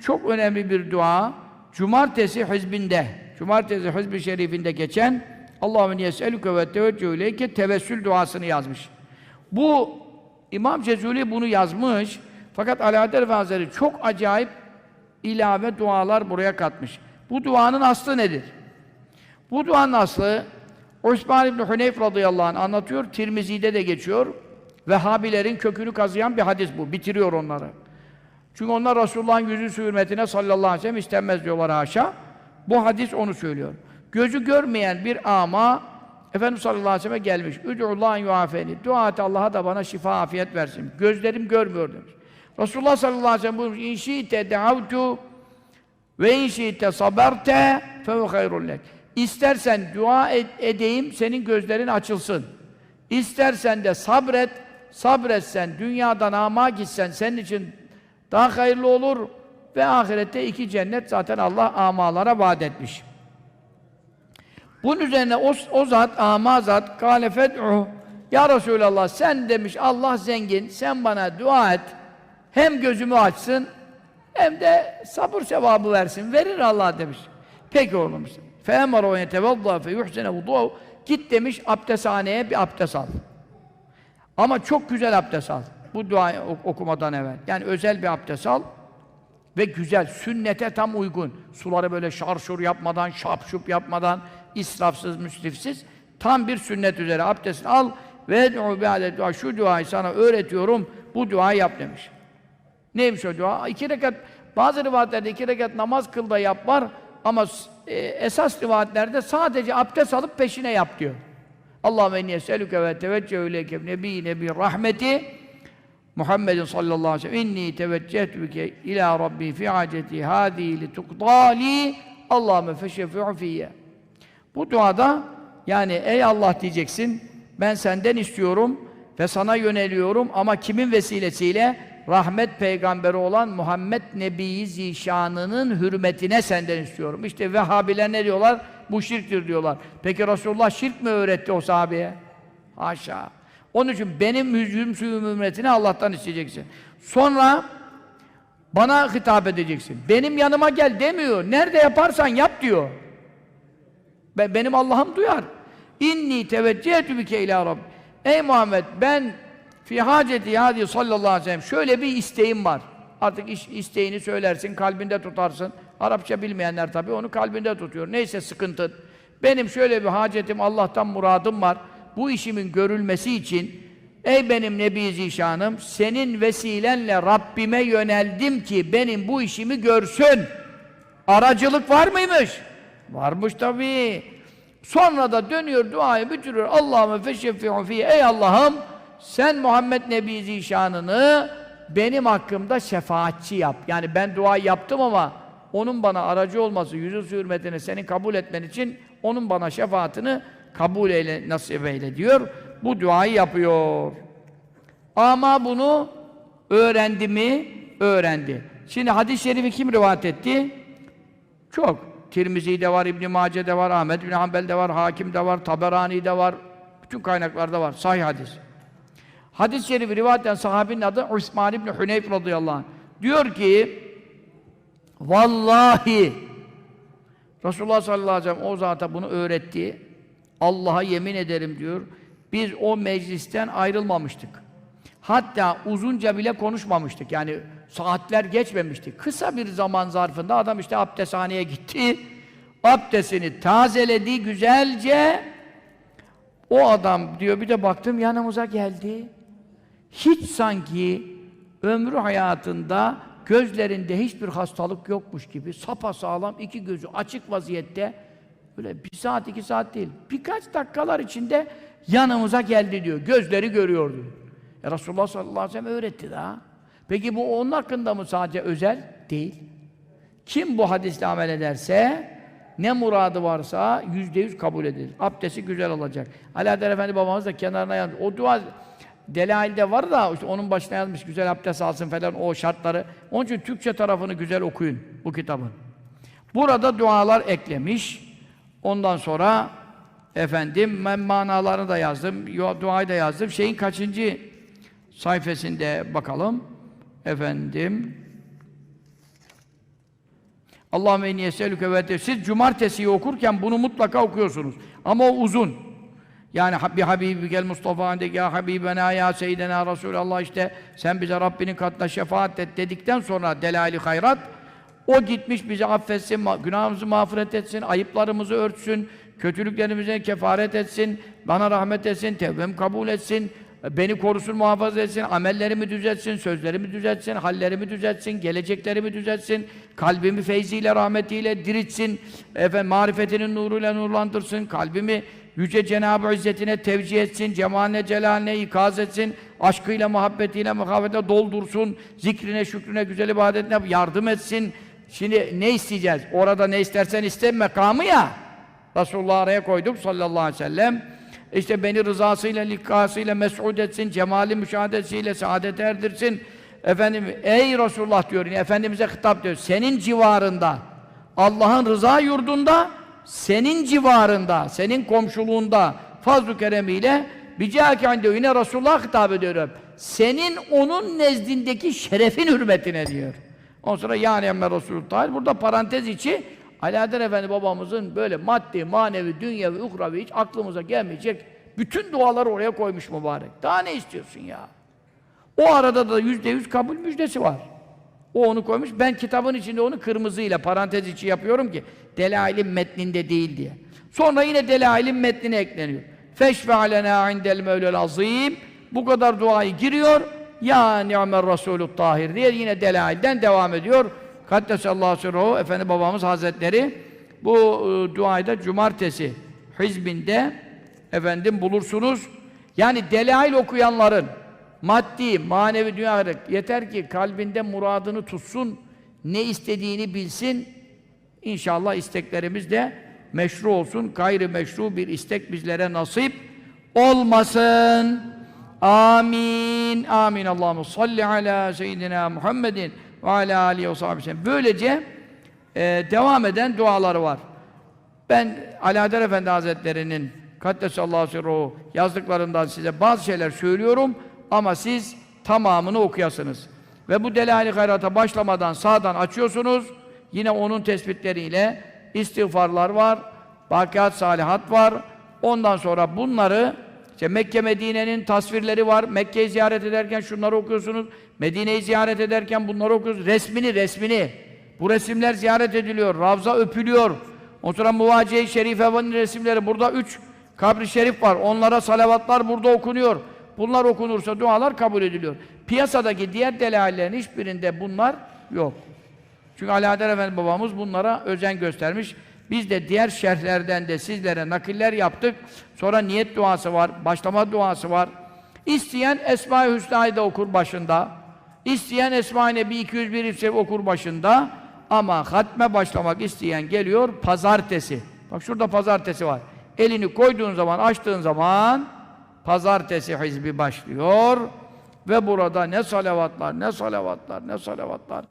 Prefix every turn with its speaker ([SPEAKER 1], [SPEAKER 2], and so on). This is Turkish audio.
[SPEAKER 1] çok önemli bir dua. Cumartesi hizbinde, Cumartesi hizbi şerifinde geçen Allahümme yes'elüke ve teveccühü ileyke tevessül duasını yazmış. Bu İmam Cezuli bunu yazmış. Fakat Alaaddin Hazretleri çok acayip ilave dualar buraya katmış. Bu duanın aslı nedir? Bu duanın aslı Osman İbni Huneyf radıyallahu anh anlatıyor. Tirmizi'de de geçiyor. Vehhabilerin kökünü kazıyan bir hadis bu. Bitiriyor onları. Çünkü onlar Resulullah'ın yüzü hürmetine sallallahu aleyhi ve sellem istenmez diyorlar haşa. Bu hadis onu söylüyor. Gözü görmeyen bir ama Efendimiz sallallahu aleyhi ve selleme gelmiş. Üd'ullahan yuafeni. Dua et Allah'a da bana şifa afiyet versin. Gözlerim görmüyor demiş. Resulullah sallallahu aleyhi ve sellem buyurmuş. İnşi'te de'avtu ve inşi'te saberte fehu hayrun lek. İstersen dua edeyim, senin gözlerin açılsın. İstersen de sabret, sabretsen, dünyadan ama gitsen, senin için daha hayırlı olur ve ahirette iki cennet zaten Allah amalara vaat etmiş. Bunun üzerine o, o zat, ama zat, kâle fed'uh, ya Resulallah sen demiş Allah zengin, sen bana dua et, hem gözümü açsın, hem de sabır sevabı versin, verir Allah demiş. Peki oğlum. فَاَمَرَ وَيَتَوَضَّى فَيُحْسِنَ وُضُوَهُ Git demiş abdesthaneye bir abdest al. Ama çok güzel abdest al. Bu duayı okumadan evvel. Yani özel bir abdest al ve güzel, sünnete tam uygun. Suları böyle şarşur yapmadan, şapşup yapmadan, israfsız, müsrifsiz, tam bir sünnet üzere abdest al ve dua. Şu duayı sana öğretiyorum, bu duayı yap demiş. Neymiş o dua? İki rekat, bazı rivayetlerde iki rekat namaz kıl da yap var ama e, esas rivayetlerde sadece abdest alıp peşine yap diyor. Allahümme inni eselüke ve teveccühü ileyke nebi nebi rahmeti Muhammedin sallallahu aleyhi ve sellem inni teveccehtu bike ila rabbi fi aceti hâzî li tukdâli Allahümme feşefi'u fiyye Bu duada yani ey Allah diyeceksin ben senden istiyorum ve sana yöneliyorum ama kimin vesilesiyle? Rahmet peygamberi olan Muhammed Nebi Zişanı'nın hürmetine senden istiyorum. İşte Vehhabiler ne diyorlar? Bu şirktir diyorlar. Peki Resulullah şirk mi öğretti o sahabeye? Haşa. Onun için benim yüzüm suyum hürmetine Allah'tan isteyeceksin. Sonra bana hitap edeceksin. Benim yanıma gel demiyor. Nerede yaparsan yap diyor. Be benim Allah'ım duyar. İnni teveccühetü bike ila Rabbi. Ey Muhammed ben fi haceti hadi sallallahu aleyhi ve sellem şöyle bir isteğim var. Artık iş, isteğini söylersin, kalbinde tutarsın. Arapça bilmeyenler tabii onu kalbinde tutuyor. Neyse sıkıntı. Benim şöyle bir hacetim, Allah'tan muradım var. Bu işimin görülmesi için ey benim Nebi Zişanım senin vesilenle Rabbime yöneldim ki benim bu işimi görsün. Aracılık var mıymış? Varmış tabii. Sonra da dönüyor duayı bitiriyor. Allahümme feşşefi'u fiyye. Ey Allah'ım sen Muhammed Nebi Zişanını benim hakkımda şefaatçi yap. Yani ben dua yaptım ama onun bana aracı olması, yüzü hürmetini senin kabul etmen için onun bana şefaatini kabul eyle, nasip eyle diyor. Bu duayı yapıyor. Ama bunu öğrendi mi? Öğrendi. Şimdi hadis-i şerifi kim rivayet etti? Çok. Tirmizi'de var, İbn-i Mace'de var, Ahmed bin Hanbel'de var, Hakim'de var, Taberani'de var. Bütün kaynaklarda var. Sahih hadis. Hadis-i şerifi rivayet eden sahabinin adı Osman İbni Huneyf radıyallahu anh. Diyor ki Vallahi Resulullah sallallahu aleyhi ve sellem o zata bunu öğretti. Allah'a yemin ederim diyor. Biz o meclisten ayrılmamıştık. Hatta uzunca bile konuşmamıştık. Yani saatler geçmemişti. Kısa bir zaman zarfında adam işte abdesthaneye gitti. Abdestini tazeledi güzelce. O adam diyor bir de baktım yanımıza geldi. Hiç sanki ömrü hayatında gözlerinde hiçbir hastalık yokmuş gibi sapasağlam iki gözü açık vaziyette böyle bir saat iki saat değil birkaç dakikalar içinde yanımıza geldi diyor. Gözleri görüyordu. E Resulullah sallallahu aleyhi ve sellem öğretti daha. Peki bu onun hakkında mı sadece özel? Değil. Kim bu hadisle amel ederse ne muradı varsa yüzde yüz kabul edilir. Abdesti güzel olacak. Alaeddin Efendi babamız da kenarına yazmış. O dua Delail'de var da işte onun başına yazmış güzel abdest alsın falan o şartları. Onun için Türkçe tarafını güzel okuyun bu kitabın. Burada dualar eklemiş. Ondan sonra efendim ben manalarını da yazdım, duayı da yazdım. Şeyin kaçıncı sayfasında bakalım. Efendim Allahümme inni eselüke ve Siz cumartesiyi okurken bunu mutlaka okuyorsunuz. Ama o uzun. Yani bir Habibi gel Mustafa ya Habibena ya Seyyidena Resulallah işte sen bize Rabbinin katına şefaat et dedikten sonra delail-i hayrat o gitmiş bizi affetsin, günahımızı mağfiret etsin, ayıplarımızı örtsün, kötülüklerimize kefaret etsin, bana rahmet etsin, tevbemi kabul etsin, beni korusun, muhafaza etsin, amellerimi düzeltsin, sözlerimi düzeltsin, hallerimi düzeltsin, geleceklerimi düzeltsin, kalbimi feyziyle, rahmetiyle diritsin, efendim, marifetinin nuruyla nurlandırsın, kalbimi Yüce Cenab-ı İzzetine tevcih etsin, cemaline, celaline ikaz etsin, aşkıyla, muhabbetiyle, muhabbetle doldursun, zikrine, şükrüne, güzel ibadetine yardım etsin. Şimdi ne isteyeceğiz? Orada ne istersen iste mekamı ya. Resulullah'ı araya koyduk sallallahu aleyhi ve sellem. İşte beni rızasıyla, likasıyla mes'ud etsin, cemali müşahadesiyle saadet erdirsin. Efendim, ey Resulullah diyor, Efendimiz'e hitap diyor, senin civarında, Allah'ın rıza yurdunda, senin civarında, senin komşuluğunda fazl-ı keremiyle bicâke inde yine Resulullah hitap ediyorum. Senin onun nezdindeki şerefin hürmetine diyor. Ondan sonra yani emme Resulullah burada parantez içi Alaeddin Efendi babamızın böyle maddi, manevi, dünyevi, uhravi hiç aklımıza gelmeyecek bütün duaları oraya koymuş mübarek. Daha ne istiyorsun ya? O arada da yüzde yüz kabul müjdesi var. O onu koymuş. Ben kitabın içinde onu kırmızıyla parantez içi yapıyorum ki delailin metninde değil diye. Sonra yine delailin metnine ekleniyor. Feşfe alena indel mevlel azim. Bu kadar duayı giriyor. Ya ni'mer Resulü tahir diye yine delailden devam ediyor. Kaddesallahu sirruhu Efendi babamız Hazretleri bu e, duayı da cumartesi hizbinde efendim bulursunuz. Yani delail okuyanların maddi, manevi dünya yeter ki kalbinde muradını tutsun, ne istediğini bilsin. İnşallah isteklerimiz de meşru olsun. Gayri meşru bir istek bizlere nasip olmasın. Amin. Amin. Allahu salli ala seyyidina Muhammedin ve ala alihi ve sahbihi. Böylece e, devam eden duaları var. Ben Alaeddin Efendi Hazretleri'nin Kaddesallahu sirruhu yazdıklarından size bazı şeyler söylüyorum ama siz tamamını okuyasınız. Ve bu delali hayrata başlamadan sağdan açıyorsunuz. Yine onun tespitleriyle istiğfarlar var, bakiat salihat var. Ondan sonra bunları işte Mekke Medine'nin tasvirleri var. Mekke'yi ziyaret ederken şunları okuyorsunuz. Medine'yi ziyaret ederken bunları okuyorsunuz. Resmini, resmini. Bu resimler ziyaret ediliyor. Ravza öpülüyor. O sonra Muvaciye-i Şerife'nin resimleri. Burada üç kabri şerif var. Onlara salavatlar burada okunuyor. Bunlar okunursa dualar kabul ediliyor. Piyasadaki diğer delaillerin hiçbirinde bunlar yok. Çünkü Alaeddin Efendi babamız bunlara özen göstermiş. Biz de diğer şerhlerden de sizlere nakiller yaptık. Sonra niyet duası var, başlama duası var. İsteyen Esma-i Hüsna'yı da okur başında. İsteyen Esma-i Nebi 201 ifse okur başında. Ama hatme başlamak isteyen geliyor pazartesi. Bak şurada pazartesi var. Elini koyduğun zaman, açtığın zaman pazartesi hizbi başlıyor. Ve burada ne salavatlar, ne salavatlar, ne salavatlar.